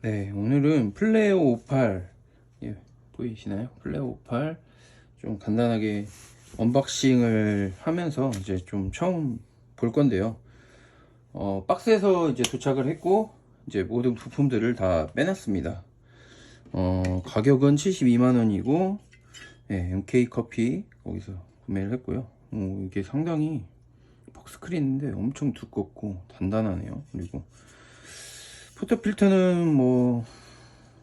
네, 오늘은 플레어 58 예, 보이시나요? 플레어 58 좀 간단하게 언박싱을 하면서 이제 좀 처음 볼 건데요. 어, 박스에서 이제 도착을 했고 이제 모든 부품들을 다 빼놨습니다. 어, 가격은 72만 원이고 예, MK 커피 거기서 구매를 했고요. 어, 이게 상당히 박스크린인데 엄청 두껍고 단단하네요. 그리고 포터 필터는 뭐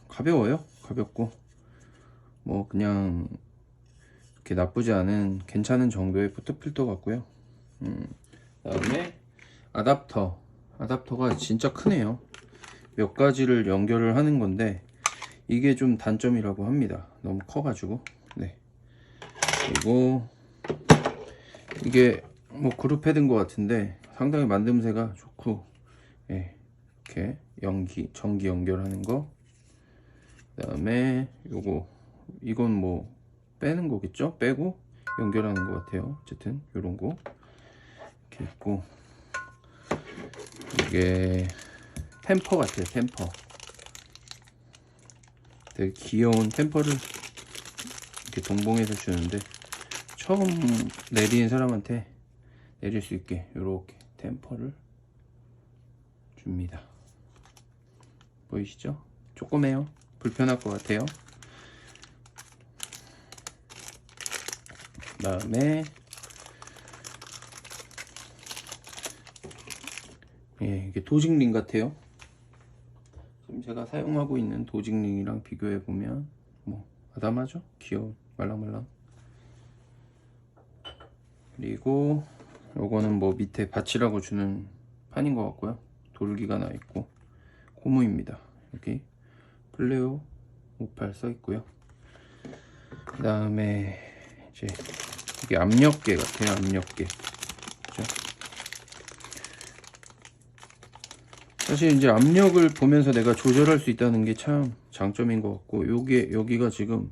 가벼워요. 가볍고 뭐 그냥 이렇게 나쁘지 않은 괜찮은 정도의 포터 필터 같고요. 음, 그다음에 아답터 아답터가 진짜 크네요. 몇 가지를 연결을 하는 건데 이게 좀 단점이라고 합니다. 너무 커 가지고 네 그리고 이게 뭐 그룹 패드인 것 같은데 상당히 만듦새가 좋고 예, 이렇게 연기 전기 연결하는 거. 그 다음에 요거 이건 뭐 빼는 거겠죠? 빼고 연결하는 것 같아요. 어쨌든 요런 거. 이렇게 있고. 이게 템퍼 같아요 템퍼. 되게 귀여운 템퍼를 이렇게 동봉해서 주는데 처음 내리는 사람한테 내릴 수 있게 이렇게 템퍼를 줍니다. 보이시죠? 조그매요. 불편할 것 같아요. 그 다음에 예, 이게 도직링 같아요. 지금 제가 사용하고 있는 도직링이랑 비교해 보면 뭐 아담하죠? 귀여운 말랑말랑. 그리고 요거는 뭐 밑에 받치라고 주는 판인 것 같고요. 돌기가 나 있고 고무입니다. 여기 플레오 58 써 있고요. 그 다음에 이제 이게 압력계 같아요. 압력계. 그죠? 사실 이제 압력을 보면서 내가 조절할 수 있다는 게 참 장점인 것 같고 요게 여기가 지금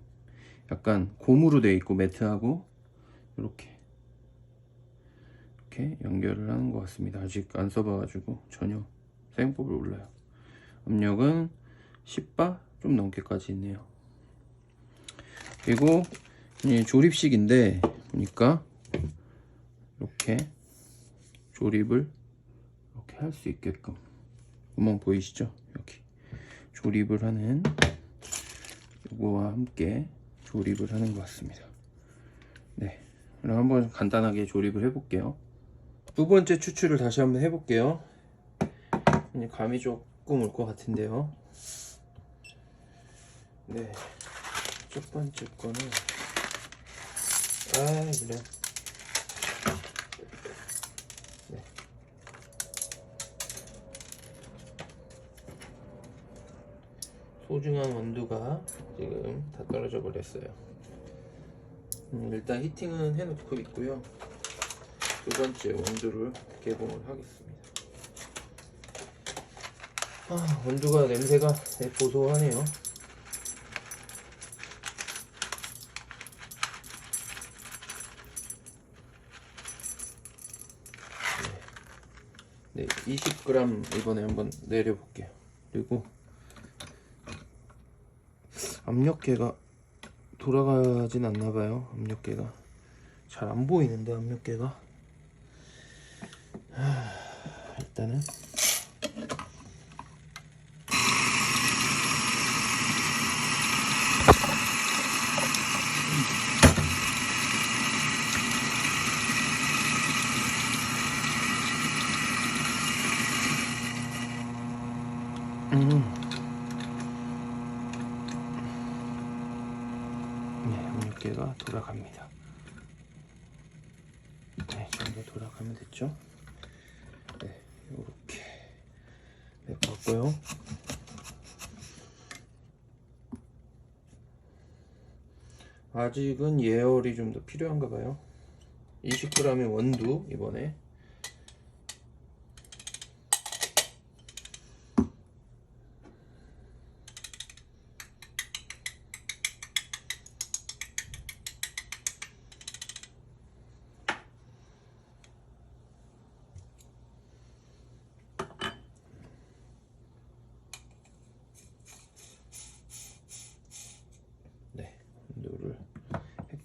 약간 고무로 되어 있고 매트하고 이렇게 이렇게 연결을 하는 것 같습니다. 아직 안 써봐가지고 전혀 사용법을 몰라요. 압력은 10바 좀 넘게까지 있네요. 그리고 이 조립식인데 보니까 이렇게 조립을 이렇게 할 수 있게끔 구멍 보이시죠? 여기 조립을 하는 이거와 함께 조립을 하는 것 같습니다. 네, 그럼 한번 간단하게 조립을 해볼게요. 두 번째 추출을 다시 한번 해볼게요. 감이 조금 올 것 같은데요. 네, 첫 번째 거는 아 그래. 네. 소중한 원두가 지금 다 떨어져 버렸어요. 음, 일단 히팅은 해놓고 있고요. 두 번째 원두를 개봉을 하겠습니다. 아, 원두가 냄새가 되게 고소하네요. 네, 20g 이번에 한번 내려볼게요. 그리고 압력계가 돌아가진 않나봐요. 압력계가 잘 안 보이는데 압력계가 하, 일단은 음. 네, 압력계가 돌아갑니다. 네, 정도 돌아가면 됐죠? 네, 이렇게 메꿨고요. 아직은 예열이 좀 더 필요한가 봐요. 20g의 원두 이번에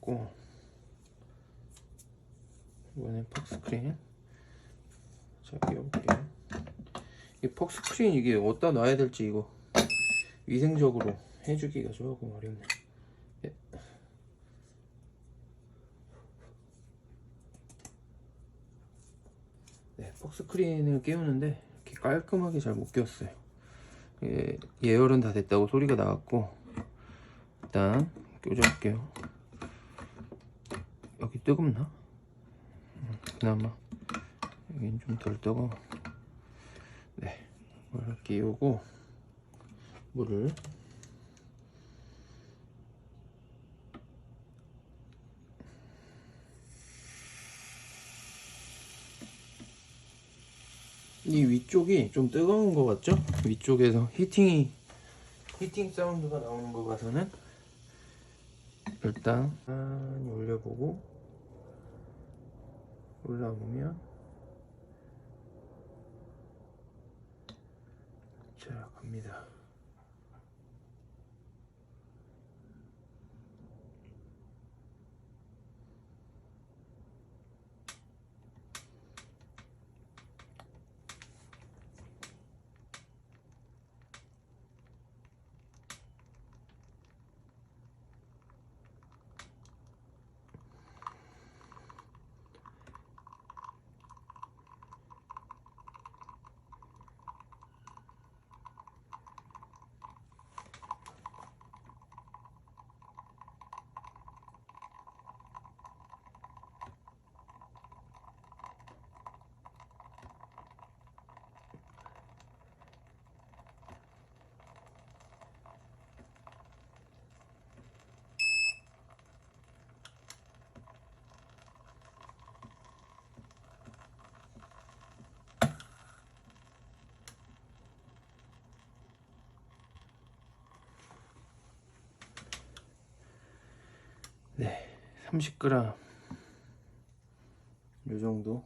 끼웠고. 이번엔 퍽스크린. 자 끼워볼게요. 이 퍽스크린 이게 어디다 놔야 될지 이거 위생적으로 해주기가 조금 어렵네. 예. 네, 퍽스크린을 끼우는데 이렇게 깔끔하게 잘 못 끼웠어요. 예, 예열은 다 됐다고 소리가 나왔고 일단 껴줘볼게요 여기 뜨겁나? 음, 그나마 여긴 좀 덜 뜨거 네 이걸 끼우고 물을 이 위쪽이 좀 뜨거운 것 같죠? 위쪽에서 히팅이 히팅 사운드가 나오는 거 봐서는 일단 많이 올려보고 올라오면 자 갑니다 네 30g 요 정도